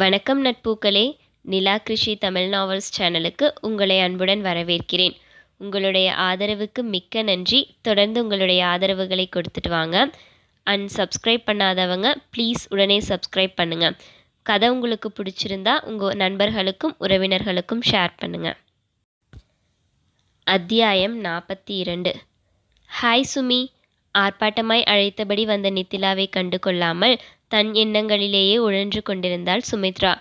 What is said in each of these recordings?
வணக்கம் நட்பூக்களே. நிலா கிருஷி தமிழ் நாவல்ஸ் சேனலுக்கு உங்களை அன்புடன் வரவேற்கிறேன். உங்களுடைய ஆதரவுக்கு மிக்க நன்றி. தொடர்ந்து உங்களுடைய ஆதரவுகளை கொடுத்துட்டு வாங்க. அண்ட் சப்ஸ்கிரைப் பண்ணாதவங்க ப்ளீஸ் உடனே சப்ஸ்கிரைப் பண்ணுங்கள் கதை உங்களுக்கு பிடிச்சிருந்தா உங்கள் நண்பர்களுக்கும் உறவினர்களுக்கும் ஷேர் பண்ணுங்கள் அத்தியாயம் நாற்பத்தி இரண்டு. ஹாய் சுமி. ஆர்ப்பாட்டமாய் அழைத்தபடி வந்த நித்திலாவை கண்டு கொள்ளாமல் தன் எண்ணங்களிலேயே உழன்று கொண்டிருந்தாள் சுமித்ரா.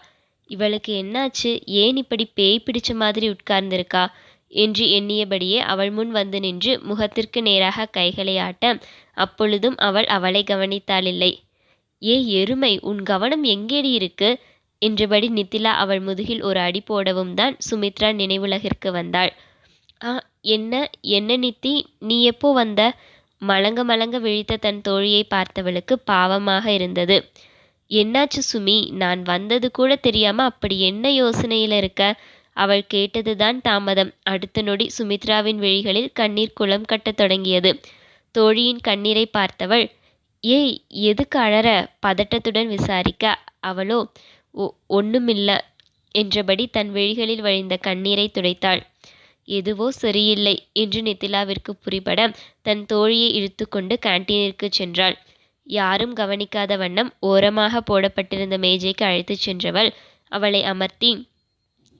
இவளுக்கு என்னாச்சு? ஏன் இப்படி பேய் பிடிச்ச மாதிரி உட்கார்ந்திருக்கா? என்று எண்ணியபடியே அவள் முன் வந்து நின்று முகத்திற்கு நேராக கைகளை ஆட்ட அப்பொழுதும் அவள் அவளை கவனித்தாளில்லை. ஏ எருமை உன் கவனம் எங்கேடி இருக்கு? என்றபடி நித்திலா அவள் முதுகில் ஒரு அடி போடவும் தான் சுமித்ரா நினைவுலகிற்கு வந்தாள். ஆ என்ன என்ன நித்தி? நீ எப்போ வந்த? மலங்க மலங்க விழித்த தன் தோழியை பார்த்தவளுக்கு பாவமாக இருந்தது. என்னாச்சு சுமி? நான் வந்தது கூட தெரியாம அப்படி என்ன யோசனையில இருக்க அவள் கேட்டதுதான் தாமதம். அடுத்த நொடி சுமித்ராவின் விழிகளில் கண்ணீர் குளம் கட்டத் தொடங்கியது. தோழியின் கண்ணீரை பார்த்தவள் ஏய் எதுக்கு அழற? பதட்டத்துடன் விசாரிக்க. அவளோ ஒ ஒன்றுமில்ல என்றபடி தன் விழிகளில் வழிந்த கண்ணீரை துடைத்தாள். எதுவோ சரியில்லை என்று நித்திலாவிற்கு புரிபட தன் தோழியை இழுத்துக்கொண்டு கேன்டீனிற்கு சென்றாள். யாரும் கவனிக்காத வண்ணம் ஓரமாக போடப்பட்டிருந்த மேஜைக்கு அழைத்துச் சென்றவள் அவளை அமர்த்தி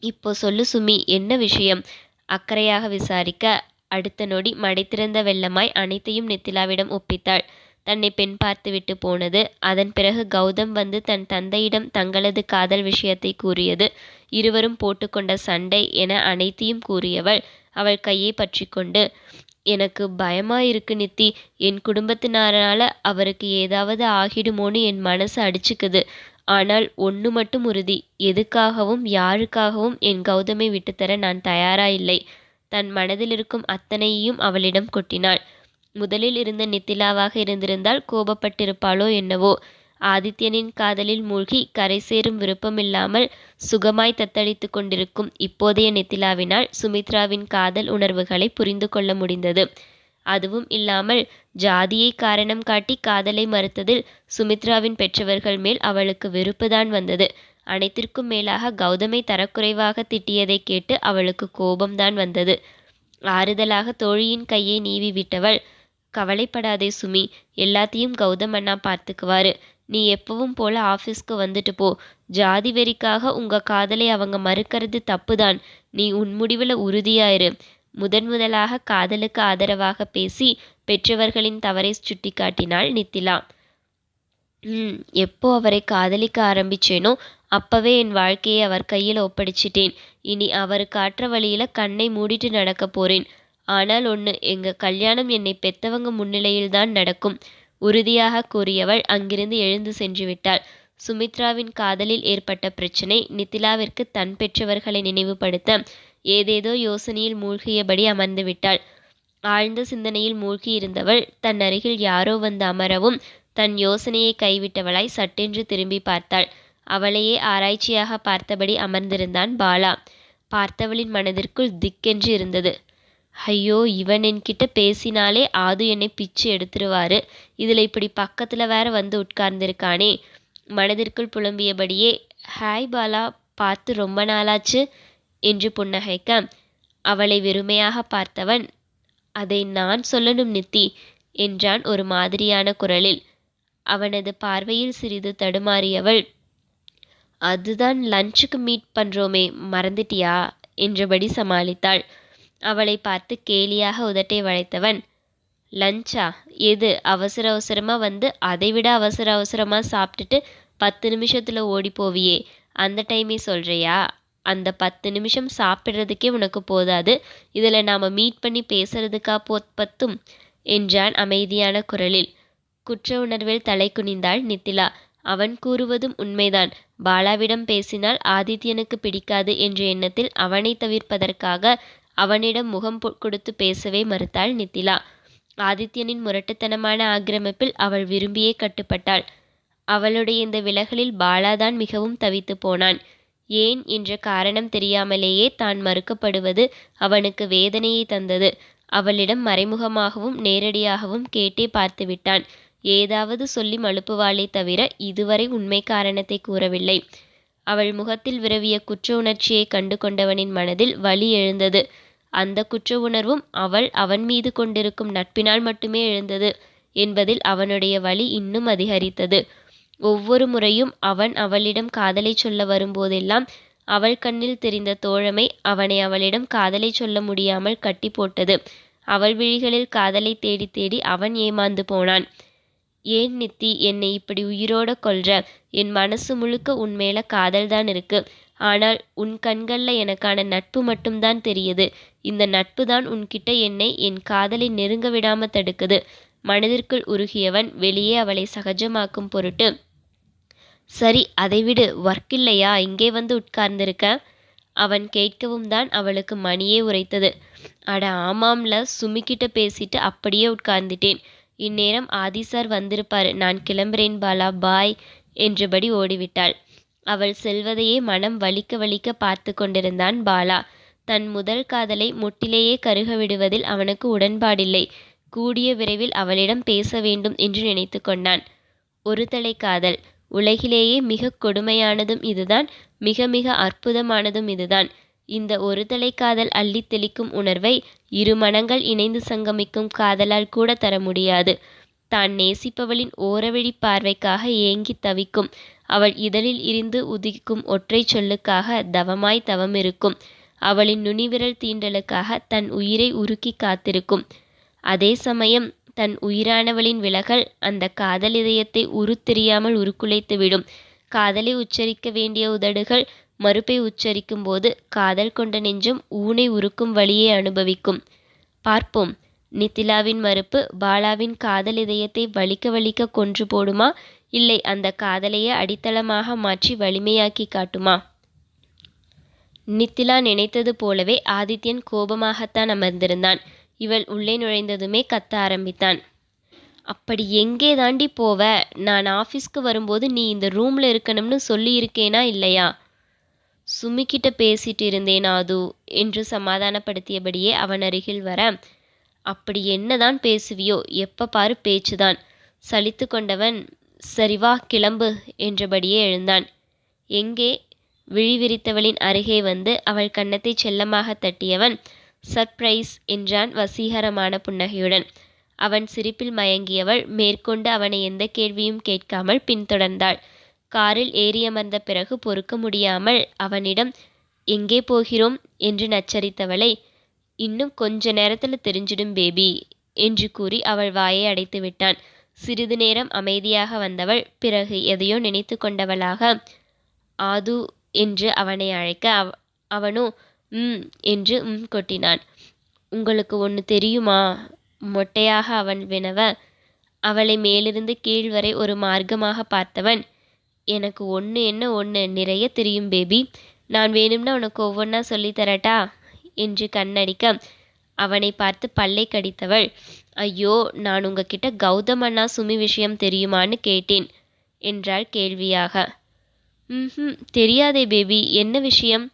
இப்போ சொல்லு சுமி என்ன விஷயம்? அக்கறையாக விசாரிக்க அடுத்த நொடி மடைத்திருந்த வெள்ளமாய் அனைத்தையும் நித்திலாவிடம் ஒப்பித்தாள். தன்னை பெண் பார்த்துவிட்டு போனது. அதன் பிறகு கௌதம் வந்து தன் தந்தையிடம் தங்களது காதல் விஷயத்தை கூறியது. இருவரும் போட்டுக்கொண்ட சண்டை என அனைத்தையும் கூறியவள் அவள் கையை பற்றி கொண்டு எனக்கு பயமா இருக்கு நித்தி. என் குடும்பத்தினாரால அவருக்கு ஏதாவது ஆகிடுமோன்னு என் மனசு அடிச்சுக்குது. ஆனால் ஒன்று மட்டும் உறுதி. எதுக்காகவும் யாருக்காகவும் என் கௌதமை விட்டுத்தர நான் தயாரா இல்லை தன் மனதில் இருக்கும் அத்தனையையும் அவளிடம் கொட்டினாள். முதலில் இருந்த நித்திலாவாக இருந்திருந்தால் கோபப்பட்டிருப்பாளோ என்னவோ? ஆதித்யனின் காதலில் மூழ்கி கரை சேரும் விருப்பமில்லாமல் சுகமாய் தத்தளித்து கொண்டிருக்கும் இப்போதைய நித்திலாவினால் சுமித்ராவின் காதல் உணர்வுகளை புரிந்து கொள்ள முடிந்தது. அதுவும் இல்லாமல் ஜாதியை காரணம் காட்டி காதலை மறுத்ததில் சுமித்ராவின் பெற்றவர்கள் மேல் அவளுக்கு வெறுப்புதான் வந்தது. அனைத்திற்கும் மேலாக கௌதமை தரக்குறைவாக திட்டியதை கேட்டு அவளுக்கு கோபம்தான் வந்தது. ஆறுதலாக தோழியின் கையை நீவி விட்டவள் கவலைப்படாதே சுமி. எல்லாத்தையும் கௌதம் அண்ணா பார்த்துக்குவாரு. நீ எப்பவும் போல ஆஃபீஸ்க்கு வந்துட்டு போ. ஜாதி வெறிக்காக உங்க காதலை அவங்க மறுக்கிறது தப்புதான். நீ உன் முடிவில் உறுதியாயிரு. முதன் முதலாக காதலுக்கு ஆதரவாக பேசி பெற்றவர்களின் தவறை சுட்டிக்காட்டினாள் நித்திலா. ம் எப்போ அவரை காதலிக்க ஆரம்பிச்சேனோ அப்பவே என் வாழ்க்கையை அவர் கையில் ஒப்படைச்சிட்டேன். இனி அவர் காட்டுற வழியில் கண்ணை மூடிட்டு நடக்க போறேன். ஆனால் ஒன்று எங்க கல்யாணம் என்னை பெத்தவங்க முன்னிலையில் தான் நடக்கும். உறுதியாக கூறியவள் அங்கிருந்து எழுந்து சென்று விட்டாள். சுமித்ராவின் காதலில் ஏற்பட்ட பிரச்சனை நித்திலாவிற்கு தன் பெற்றவர்களை நினைவுபடுத்த ஏதேதோ யோசனையில் மூழ்கியபடி அமர்ந்து விட்டாள். ஆழ்ந்த சிந்தனையில் மூழ்கியிருந்தவள் தன் அருகில் யாரோ வந்து அமரவும் தன் யோசனையை கைவிட்டவளாய் சட்டென்று திரும்பி பார்த்தாள். அவளையே ஆராய்ச்சியாக பார்த்தபடி அமர்ந்திருந்தான் பாலா. பார்த்தவளின் மனதிற்குள் திக்கென்று இருந்தது. ஐயோ இவன் என்கிட்ட பேசினாலே ஆது என்னை பிச்சு எடுத்துருவாரு. இதில் இப்படி பக்கத்தில் வேற வந்து உட்கார்ந்திருக்கானே. மனதிற்குள் புலம்பியபடியே ஹாய் பாலா பார்த்து ரொம்ப நாளாச்சு என்று புன்னகைக்க அவளை வெறுமையாக பார்த்தவன் அதை நான் சொல்லணும் நித்தி என்றான் ஒரு மாதிரியான குரலில். அவனது பார்வையில் சிறிது தடுமாறியவள் அதுதான் லஞ்சுக்கு மீட் பண்ணுறோமே மறந்துட்டியா? என்றபடி சமாளித்தாள். அவளை பார்த்து கேலியாக உதட்டை வளைத்தவன் லஞ்சா எது? அவசர அவசரமாக வந்து அதைவிட அவசர அவசரமாக சாப்பிட்டுட்டு பத்து நிமிஷத்தில் ஓடி போவியே அந்த டைமே சொல்கிறியா அந்த பத்து நிமிஷம் சாப்பிட்றதுக்கே உனக்கு போதாது. இதில் நாம் மீட் பண்ணி பேசுறதுக்கா போத்பத்தும் பத்தும்? என்றான் அமைதியான குரலில். குற்ற உணர்வில் தலை குனிந்தாள் நித்திலா. அவன் கூறுவதும் உண்மைதான். பாலாவிடம் பேசினால் ஆதித்யனுக்கு பிடிக்காது என்ற எண்ணத்தில் அவனை தவிர்ப்பதற்காக அவனிடம் முகம் கொடுத்து பேசவே மறுத்தாள் நித்திலா. ஆதித்யனின் முரட்டுத்தனமான ஆக்கிரமிப்பில் அவள் விரும்பியே கட்டுப்பட்டாள். அவளுடைய இந்த விலகலில் பாலாதான் மிகவும் தவித்து போனான். ஏன் என்ற காரணம் தெரியாமலேயே தான் மறுக்கப்படுவது அவனுக்கு வேதனையை தந்தது. அவளிடம் மறைமுகமாகவும் நேரடியாகவும் கேட்டே பார்த்துவிட்டான் ஏதாவது சொல்லி மழுப்புவாளே தவிர இதுவரை உண்மை காரணத்தை கூறவில்லை. அவள் முகத்தில் விரவிய குற்ற உணர்ச்சியைக் கண்டு கொண்டவனின் மனதில் வலி எழுந்தது. அந்த குற்ற உணர்வும் அவள் அவன் மீது கொண்டிருக்கும் நட்பினால் மட்டுமே எழுந்தது என்பதில் அவனுடைய வலி இன்னும் அதிகரித்தது. ஒவ்வொரு முறையும் அவன் அவளிடம் காதலை சொல்ல வரும்போதெல்லாம் அவள் கண்ணில் தெரிந்த தோழமை அவனை அவளிடம் காதலை சொல்ல முடியாமல் கட்டி போட்டது. அவள் விழிகளில் காதலை தேடி தேடி அவன் ஏமாந்து போனான். ஏன் நித்தி என்னை இப்படி உயிரோட கொல்ற? என் மனசு முழுக்க உன் மேல காதல் தான் இருக்கு. ஆனால் உன் கண்கள்ல எனக்கான நட்பு மட்டும்தான் தெரியுது. இந்த நட்பு தான் உன்கிட்ட என்னை என் காதலை நெருங்க விடாம தடுக்குது. மனதிற்குள் உருகியவன் வெளியே அவளை சகஜமாக்கும் பொருட்டு சரி அதை விடு. ஒர்க் இல்லையா? இங்கே வந்து உட்கார்ந்திருக்க? அவன் கேட்கவும் தான் அவளுக்கு மணியே உரைத்தது. அட ஆமாம்ல. சுமிக்கிட்ட பேசிட்டு அப்படியே உட்கார்ந்துட்டேன். இந்நேரம் ஆதி சார் வந்திருப்பாரு. நான் கிளம்புறேன் பாலா பாய் என்றபடி ஓடிவிட்டாள். அவள் செல்வதையே மனம் வலிக்க வலிக்க பார்த்து கொண்டிருந்தான் பாலா. தன் முதல் காதலை முட்டிலேயே கருக விடுவதில் அவனுக்கு உடன்பாடில்லை. கூடிய விரைவில் அவளிடம் பேச வேண்டும் என்று நினைத்து கொண்டான். ஒரு தலை காதல். உலகிலேயே மிக கொடுமையானதும் இதுதான். மிக மிக அற்புதமானதும் இதுதான். இந்த ஒரு தலை காதல் அள்ளித் தெளிக்கும் உணர்வை இரு மனங்கள் இணைந்து சங்கமிக்கும் காதலால் கூட தர முடியாது. தான் நேசிப்பவளின் ஓரவழி பார்வைக்காக ஏங்கி தவிக்கும். அவள் இதழில் இருந்து உதிக்கும் ஒற்றை சொல்லுக்காக தவமாய் தவம் இருக்கும். அவளின் நுனிவிரல் தீண்டலுக்காக தன் உயிரை உருக்கி காத்திருக்கும். அதே சமயம் தன் உயிரானவளின் விலகல் அந்த காதல் இதயத்தை உருத்தெரியாமல் உருக்குலைத்து விடும் காதலை உச்சரிக்க வேண்டிய உதடுகள் மறுப்பை உச்சரிக்கும் போது காதல் கொண்ட நெஞ்சம் ஊனை உருக்கும் வழியை அனுபவிக்கும். பார்ப்போம். நித்திலாவின் மறுப்பு பாலாவின் காதல் இதயத்தை வலிக்க வலிக்க கொன்று போடுமா? இல்லை அந்த காதலையே அடித்தளமாக மாற்றி வலிமையாக்கி காட்டுமா? நித்திலா நினைத்தது போலவே ஆதித்யன் கோபமாகத்தான் அமர்ந்திருந்தான். இவள் உள்ளே நுழைந்ததுமே கத்த ஆரம்பித்தான். அப்படி எங்கே தாண்டி போவ? நான் ஆஃபீஸ்க்கு வரும்போது நீ இந்த ரூமில் இருக்கணும்னு சொல்லியிருக்கேனா இல்லையா? சுமிக்கிட்ட பேசிட்டு இருந்தேன் ஆது என்று சமாதானப்படுத்தியபடியே அவன் அருகில் வர அப்படி என்னதான் பேசுவியோ எப்ப பாரு பேச்சுதான். சலித்து கொண்டவன் சரி வா கிளம்பு என்றபடியே எழுந்தான். எங்கே? விழிவிரித்தவளின் அருகே வந்து அவள் கன்னத்தை செல்லமாக தட்டியவன் சர்ப்ரைஸ் என்றான் வசீகரமான புன்னகையுடன். அவன் சிரிப்பில் மயங்கியவள் மேற்கொண்டு அவனை எந்த கேள்வியும் கேட்காமல் பின்தொடர்ந்தாள். காரில் ஏறியமர்ந்த பிறகு பொறுக்க முடியாமல் அவனிடம் எங்கே போகிறோம்? என்று நச்சரித்தவளை இன்னும் கொஞ்ச நேரத்துல தெரிஞ்சிடும் பேபி என்று கூறி அவள் வாயை அடைத்து விட்டான். சிறிது நேரம் அமைதியாக வந்தவள் பிறகு எதையோ நினைத்து கொண்டவளாக ஆது என்று அவனை அழைக்க அவ அவனோ ம் என்று ம் கொட்டினான். உங்களுக்கு ஒன்று தெரியுமா? மொட்டையாக அவன் வினவ அவளை மேலிருந்து கீழ் வரை ஒரு மார்க்கமாக பார்த்தவன் எனக்கு ஒன்று என்ன ஒன்று நிறைய தெரியும் பேபி நான் வேணும்னா உனக்கு ஒவ்வொன்றா சொல்லி தரட்டா? என்று கண்ணடிக்க அவனை பார்த்து பல்லை கடித்தவள். ஐயோ நான் உங்ககிட்ட கௌதம் அண்ணா சுமி விஷயம் தெரியுமான்னு கேட்டேன் என்றாள் கேள்வியாக. ம் தெரியாதே பேபி என்ன விஷயம்?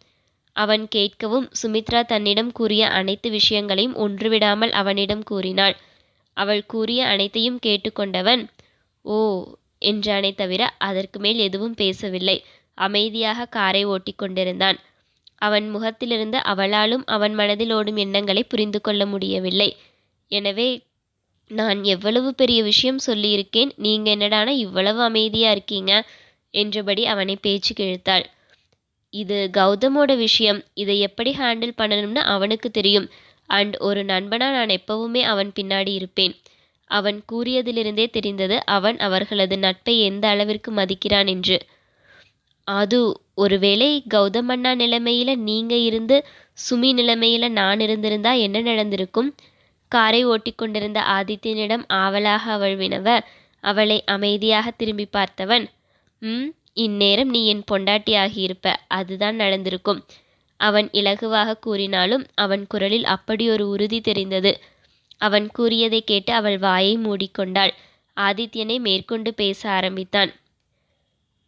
அவன் கேட்கவும் சுமித்ரா தன்னிடம் கூறிய அனைத்து விஷயங்களையும் ஒன்றுவிடாமல் அவனிடம் கூறினாள். அவள் கூறிய அனைத்தையும் கேட்டுக்கொண்டவன் ஓ என்றானே தவிர அதற்கு மேல் எதுவும் பேசவில்லை. அமைதியாக காரை ஓட்டி கொண்டிருந்தான். அவன் முகத்திலிருந்து அவளாலும் அவன் மனதில் ஓடும் எண்ணங்களை புரிந்து கொள்ள முடியவில்லை. எனவே நான் எவ்வளவு பெரிய விஷயம் சொல்லியிருக்கேன்? நீங்க என்னடானா இவ்வளவு அமைதியா இருக்கீங்க? என்றபடி அவனை பேச்சு கிழித்தாள். இது கௌதமோட விஷயம். இதை எப்படி ஹேண்டில் பண்ணணும்னு அவனுக்கு தெரியும். அண்ட் ஒரு நண்பனா நான் எப்பவுமே அவன் பின்னாடி இருப்பேன். அவன் கூறியதிலிருந்தே தெரிந்தது அவன் அவர்களது நட்பை எந்த அளவிற்கு மதிக்கிறான் என்று. அது ஒருவேளை கௌதம் அண்ணா நிலைமையில் நீங்கள் இருந்து சுமி நிலைமையில் நான் இருந்திருந்தா என்ன நடந்திருக்கும்? காரை ஓட்டிக்கொண்டிருந்த ஆதித்யனிடம் ஆவலாக அவள் வினவ அவளை அமைதியாக திரும்பி பார்த்தவன். ம் இந்நேரம் நீ என் பொண்டாட்டி ஆகியிருப்ப அதுதான் நடந்திருக்கும் அவன் இலகுவாக கூறினாலும் அவன் குரலில் அப்படி ஒரு உறுதி தெரிந்தது. அவன் கூறியதை கேட்டு அவள் வாயை மூடிக்கொண்டாள். ஆதித்யனை மேற்கொண்டு பேச ஆரம்பித்தான்.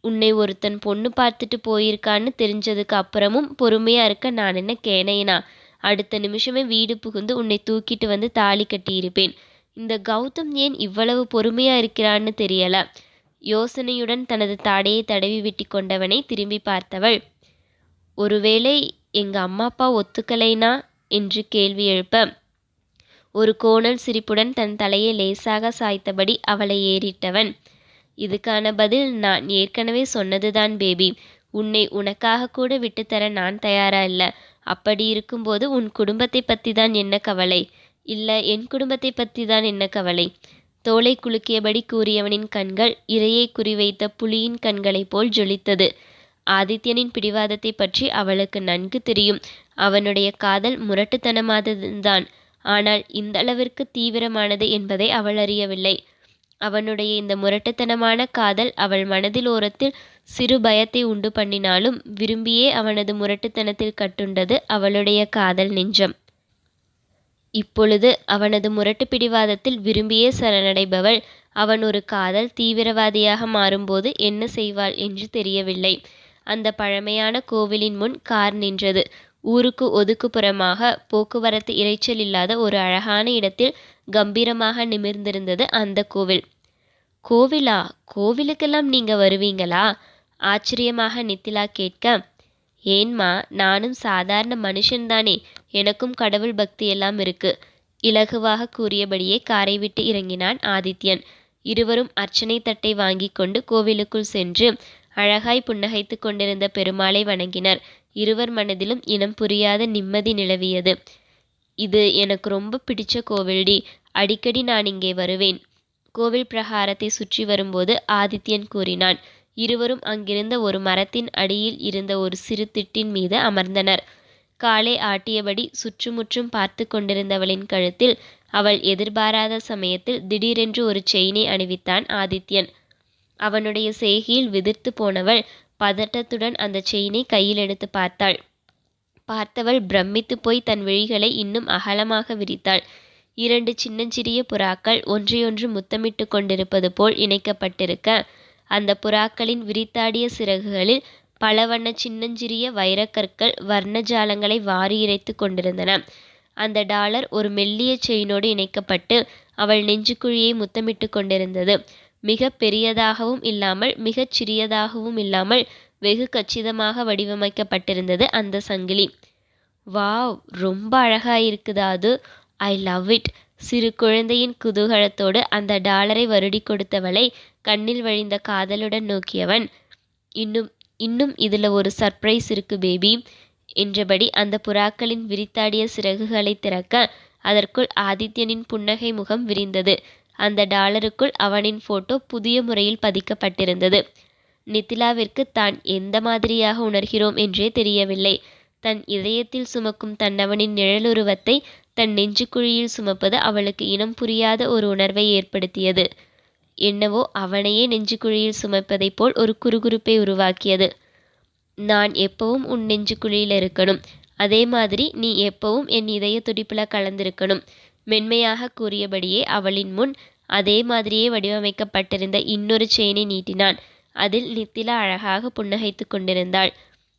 உன்னை ஒருத்தன் பொண்ணு பார்த்துட்டு போயிருக்கான்னு தெரிஞ்சதுக்கு அப்புறமும் பொறுமையா இருக்க நான் என்ன கேனையனா? அடுத்த நிமிஷமே வீடு புகுந்து உன்னை தூக்கிட்டு வந்து தாலி கட்டியிருப்பேன். இந்த கௌதம் ஏன் இவ்வளவு பொறுமையா இருக்கிறான்னு தெரியல. யோசனையுடன் தனது தாடையை தடவி விட்டு கொண்டவனை திரும்பி பார்த்தவள் ஒருவேளை எங்க அம்மா அப்பா ஒத்துக்கலைனா? என்று கேள்வி எழுப்ப ஒரு கோணல் சிரிப்புடன் தன் தலையை லேசாக சாய்த்தபடி அவளை ஏறிட்டவன். இதுக்கான பதில் நான் ஏற்கனவே சொன்னதுதான் பேபி. உன்னை உனக்காக கூட விட்டுத்தர நான் தயாரா இல்ல. அப்படி இருக்கும்போது உன் குடும்பத்தை பத்தி தான் என்ன கவலை? இல்ல என் குடும்பத்தை பத்தி தான் என்ன கவலை? தோலை குலுக்கியபடி கூறியவனின் கண்கள் இரையை குறிவைத்த புலியின் கண்களைப் போல் ஜொலித்தது. ஆதித்யனின் பிடிவாதத்தை பற்றி அவளுக்கு நன்கு தெரியும். அவனுடைய காதல் முரட்டுத்தனமாததுதான். ஆனால் இந்த அளவிற்கு தீவிரமானது என்பதை அவள் அறியவில்லை. அவனுடைய இந்த முரட்டுத்தனமான காதல் அவள் மனதில் ஓரத்தில் சிறு பயத்தை உண்டு பண்ணினாலும் விரும்பியே அவனது முரட்டுத்தனத்தில் கட்டுண்டது அவளுடைய காதல் நெஞ்சம். இப்பொழுது அவனது முரட்டு பிடிவாதத்தில் விரும்பியே சரணடைபவள் அவன் ஒரு காதல் தீவிரவாதியாக மாறும்போது என்ன செய்வாள் என்று தெரியவில்லை. அந்த பழமையான கோவிலின் முன் கார் நின்றது. ஊருக்கு ஒதுக்குப்புறமாக போக்குவரத்து இரைச்சல் இல்லாத ஒரு அழகான இடத்தில் கம்பீரமாக நிமிர்ந்திருந்தது அந்த கோவில். கோவிலா? கோவிலுக்கெல்லாம் நீங்க வருவீங்களா? ஆச்சரியமாக நித்திலா கேட்க ஏன்மா நானும் சாதாரண மனுஷன்தானே. எனக்கும் கடவுள் பக்தி எல்லாம் இருக்கு. இலகுவாக கூறியபடியே காரை விட்டு இறங்கினான் ஆதித்யன். இருவரும் அர்ச்சனை தட்டை வாங்கி கொண்டு கோவிலுக்குள் சென்று அழகாய் புன்னகைத்து கொண்டிருந்த பெருமாளை வணங்கினர். இருவர் மனதிலும் இனம் புரியாத நிம்மதி நிலவியது. இது எனக்கு ரொம்ப பிடிச்ச கோவில்டி. அடிக்கடி நான் இங்கே வருவேன். கோவில் பிரகாரத்தை சுற்றி வரும்போது ஆதித்யன் கூறினான் இருவரும் அங்கிருந்த ஒரு மரத்தின் அடியில் இருந்த ஒரு சிறு திட்டின் மீது அமர்ந்தனர். காலை ஆட்டியபடி சுற்றுமுற்றும் பார்த்து கொண்டிருந்தவளின் கழுத்தில் அவள் எதிர்பாராத சமயத்தில் திடீரென்று ஒரு செயினை அணிவித்தான் ஆதித்யன். அவனுடைய செய்கையில் விதிர்த்து போனவள் பதட்டத்துடன் அந்த செயினை கையில் எடுத்து பார்த்தாள். பார்த்தவள் பிரமித்து போய் தன் விழிகளை இன்னும் அகலமாக விரித்தாள். இரண்டு சின்னஞ்சிறிய புறாக்கள் ஒன்றையொன்று முத்தமிட்டு கொண்டிருப்பது போல் இணைக்கப்பட்டிருக்க அந்த புறாக்களின் விரித்தாடிய சிறகுகளில் பல வண்ண சின்னஞ்சிறிய வைரக்கற்கள் வர்ணஜாலங்களை வாரி இறைத்து கொண்டிருந்தன. அந்த டாலர் ஒரு மெல்லிய செயினோடு இணைக்கப்பட்டு அவள் நெஞ்சுக்குழியை முத்தமிட்டு கொண்டிருந்தது. மிக பெரியதாகவும் இல்லாமல் மிகச் சிறியதாகவும் இல்லாமல் வெகு கச்சிதமாக வடிவமைக்கப்பட்டிருந்தது அந்த சங்கிலி. வாவ்! ரொம்ப அழகாயிருக்குதா அது? I love it. சிறு குழந்தையின் குதூகலத்தோடு அந்த டாலரை வருடி கொடுத்தவளை கண்ணில் வழிந்த காதலுடன் நோக்கியவன் இன்னும் இன்னும் இதில் ஒரு சர்ப்ரைஸ் இருக்கு பேபி என்றபடி அந்த புறாக்களின் விரித்தாடிய சிறகுகளை திறக்க அதற்குள் ஆதித்யனின் புன்னகை முகம் விரிந்தது. அந்த டாலருக்குள் அவனின் போட்டோ புதிய முறையில் பதிக்கப்பட்டிருந்தது. நித்திலாவிற்கு தான் எந்த மாதிரியாக உணர்கிறோம் என்றே தெரியவில்லை. தன் இதயத்தில் சுமக்கும் தன்னவனின் நிழலுருவத்தை தன் நெஞ்சுக்குழியில் சுமப்பது அவளுக்கு இனம் புரியாத ஒரு உணர்வை ஏற்படுத்தியது. என்னவோ அவனையே நெஞ்சுக்குழியில் சுமப்பதைப் போல் ஒரு குறுகுறுப்பை உருவாக்கியது. நான் எப்பவும் உன் நெஞ்சுக்குழியில் இருக்கணும். அதே மாதிரி நீ எப்பவும் என் இதய துடிப்பில் கலந்திருக்கணும். மென்மையாக கூறியபடியே அவளின் முன் அதே மாதிரியே வடிவமைக்கப்பட்டிருந்த இன்னொரு செயினை நீட்டினான். அதில் நித்திலா அழகாக புன்னகைத்து கொண்டிருந்தாள்.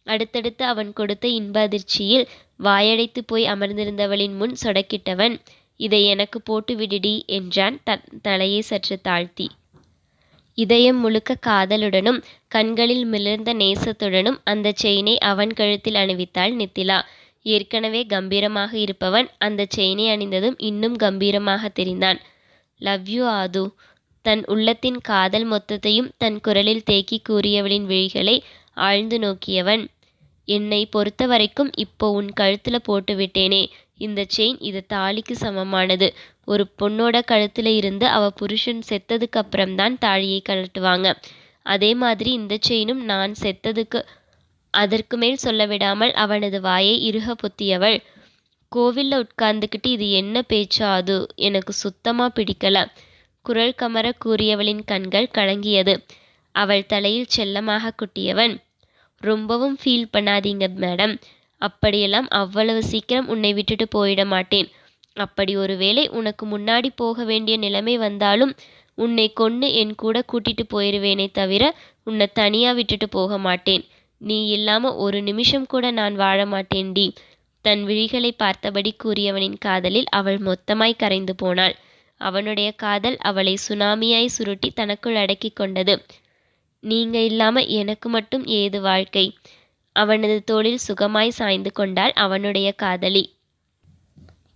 அடுத்தடுத்து அவன் கொடுத்த இன்ப அதிர்ச்சியில் வாயடைத்து போய் அமர்ந்திருந்தவளின் முன் சொடக்கிட்டவன் இதை எனக்கு போட்டு விடுடி என்றான் தன் தலையை சற்று தாழ்த்தி. இதயம் முழுக்க காதலுடனும் கண்களில் மிளர்ந்த நேசத்துடனும் அந்த செயினை அவன் கழுத்தில் அணிவித்தாள் நித்திலா. ஏற்கனவே கம்பீரமாக இருப்பவன் அந்த செயினை அணிந்ததும் இன்னும் கம்பீரமாக தெரிந்தான். லவ் யூ ஆது. தன் உள்ளத்தின் காதல் மொத்தத்தையும் தன் குரலில் தேக்கி கூறியவளின் விழிகளை ஆழ்ந்து நோக்கியவன் என்னை பொறுத்த வரைக்கும் இப்போ உன் கழுத்தில் போட்டு விட்டேனே. இந்த செயின் இது தாலிக்கு சமமானது. ஒரு பொண்ணோட கழுத்தில் இருந்து அவ புருஷன் செத்ததுக்கு அப்புறம்தான் தாலியை கழட்டுவாங்க. அதே மாதிரி இந்த செயினும் நான் செத்ததுக்கு அதற்கு மேல் சொல்ல விடாமல் அவனது வாயை இறுக பொத்தியவள். கோவில்ல உட்கார்ந்துக்கிட்டு இது என்ன பேச்சா அது? எனக்கு சுத்தமா பிடிக்கல. குரல் கமர கூறியவளின் கண்கள் கலங்கியது. அவள் தலையில் செல்லமாக குட்டியவன். ரொம்பவும் ஃபீல் பண்ணாதீங்க மேடம் அப்படியெல்லாம் அவ்வளவு சீக்கிரம் உன்னை விட்டுட்டு போயிட மாட்டேன். அப்படி ஒருவேளை உனக்கு முன்னாடி போக வேண்டிய நிலைமை வந்தாலும் உன்னை கொன்று என் கூட கூட்டிட்டு போயிருவேனே தவிர உன்னை தனியாக விட்டுட்டு போக மாட்டேன். நீ இல்லாம ஒரு நிமிஷம் கூட நான் வாழ மாட்டேன்டி தன் விழிகளை பார்த்தபடி கூறியவனின் காதலில் அவள் மொத்தமாய் கரைந்து போனாள். அவனுடைய காதல் அவளை சுனாமியாய் சுருட்டி தனக்குள் அடக்கி கொண்டது. நீங்க இல்லாம எனக்கு மட்டும் ஏது வாழ்க்கை? அவனது தோளில் சுகமாய் சாய்ந்து கொண்டாள் அவனுடைய காதலி.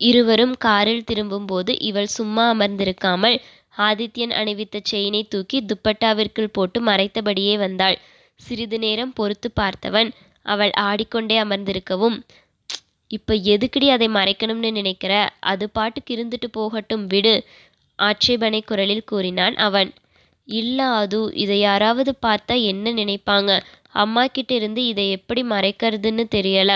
இருவரும் காரில் திரும்பும்போது இவள் சும்மா அமர்ந்திருக்காமல் ஆதித்யன் அணிவித்த செயினை தூக்கி துப்பட்டாவிற்குள் போட்டு மறைத்தபடியே வந்தாள். சிறிது நேரம் பொறுத்து பார்த்தவன் அவள் ஆடிக்கொண்டே அமர்ந்திருக்கவும் இப்போ எதுக்குடி அதை மறைக்கணும்னு நினைக்கிற? அது பாட்டுக்கு இருந்துட்டு போகட்டும் விடு ஆட்சேபனை குரலில் கூறினான் அவன். இல்லை அது இதை யாராவது பார்த்தா என்ன நினைப்பாங்க? அம்மா கிட்ட இருந்து இதை எப்படி மறைக்கிறதுன்னு தெரியல.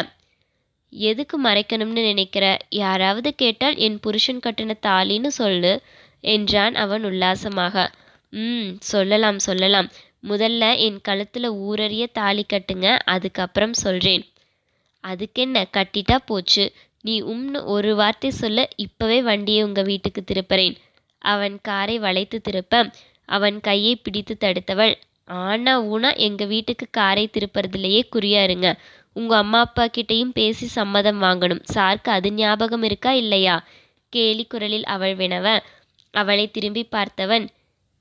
எதுக்கு மறைக்கணும்னு நினைக்கிற? யாராவது கேட்டால் என் புருஷன் கட்டின தாலின்னு சொல்லு என்றான் அவன் உல்லாசமாக. ம் சொல்லலாம் சொல்லலாம். முதல்ல என் கழுத்தில் ஊரறிய தாலி கட்டுங்க அதுக்கப்புறம் சொல்கிறேன் அதுக்கென்ன? கட்டிட்டா போச்சு. நீ உம்னு ஒரு வார்த்தை சொல்ல இப்போவே வண்டியை உங்கள் வீட்டுக்கு திருப்புறேன். அவன் காரை வளைத்து திருப்ப அவன் கையை பிடித்து தடுத்தவள். ஆனா ஊனா எங்கள் வீட்டுக்கு காரை திருப்புறதுலையே குறியா இருங்க உங்க அம்மா அப்பா கிட்டேயும் பேசி சம்மதம் வாங்கணும். சாருக்கு அது ஞாபகம் இருக்கா இல்லையா? கேலி குரலில் அவள் வினவ அவளை திரும்பி பார்த்தவன்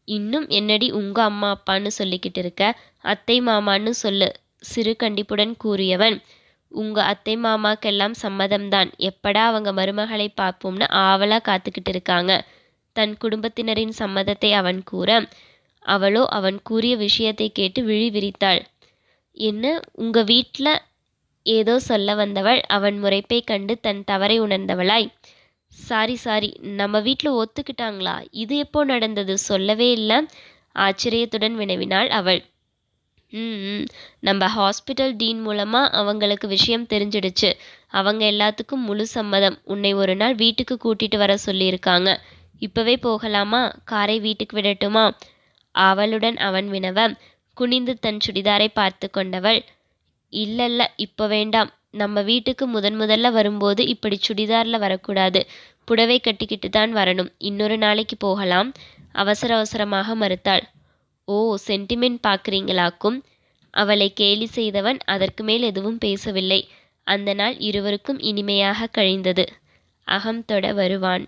இன்னும் என்னடி உங்க அம்மா அப்பான்னு சொல்லிக்கிட்டு இருக்க? அத்தை மாமான்னு சொல்லு. சிறு கண்டிப்புடன் கூறியவன். உங்க அத்தை மாமாக்கெல்லாம் சம்மதம்தான். எப்படா அவங்க மருமகளை பார்ப்போம்னு ஆவலா காத்துக்கிட்டு இருக்காங்க. தன் குடும்பத்தினரின் சம்மதத்தை அவன் கூற அவளோ அவன் கூறிய விஷயத்தை கேட்டு விழி விரித்தாள். என்ன உங்க வீட்டில் ஏதோ சொல்ல வந்தவள். அவன் முறைப்பை கண்டு தன் தவறை உணர்ந்தவளாய். சாரி சாரி நம்ம வீட்டில் ஒத்துக்கிட்டாங்களா? இது எப்போ நடந்தது? சொல்லவே இல்லை. ஆச்சரியத்துடன் வினவினாள் அவள். ம் ம். நம்ம ஹாஸ்பிட்டல் டீன் மூலமாக அவங்களுக்கு விஷயம் தெரிஞ்சிடுச்சு. அவங்க எல்லாத்துக்கும் முழு சம்மதம். உன்னை ஒரு நாள் வீட்டுக்கு கூட்டிட்டு வர சொல்லியிருக்காங்க. இப்போவே போகலாமா? காரை வீட்டுக்கு விடட்டுமா? அவளுடன் அவன் வினவ குனிந்து தன் சுடிதாரை பார்த்து கொண்டவள். இல்லல்ல இப்போ வேண்டாம். நம்ம வீட்டுக்கு முதன் முதல்ல வரும்போது இப்படி சுடிதாரில் வரக்கூடாது. புடவை கட்டிக்கிட்டு தான் வரணும். இன்னொரு நாளைக்கு போகலாம். அவசர அவசரமாக மறுத்தாள். ஓ சென்டிமெண்ட் பார்க்குறீங்களாக்கும்? அவளை கேலி செய்தவன் அதற்கு மேல் எதுவும் பேசவில்லை. அந்த நாள் இருவருக்கும் இனிமையாக கழிந்தது. அகம் தொட வருவான்.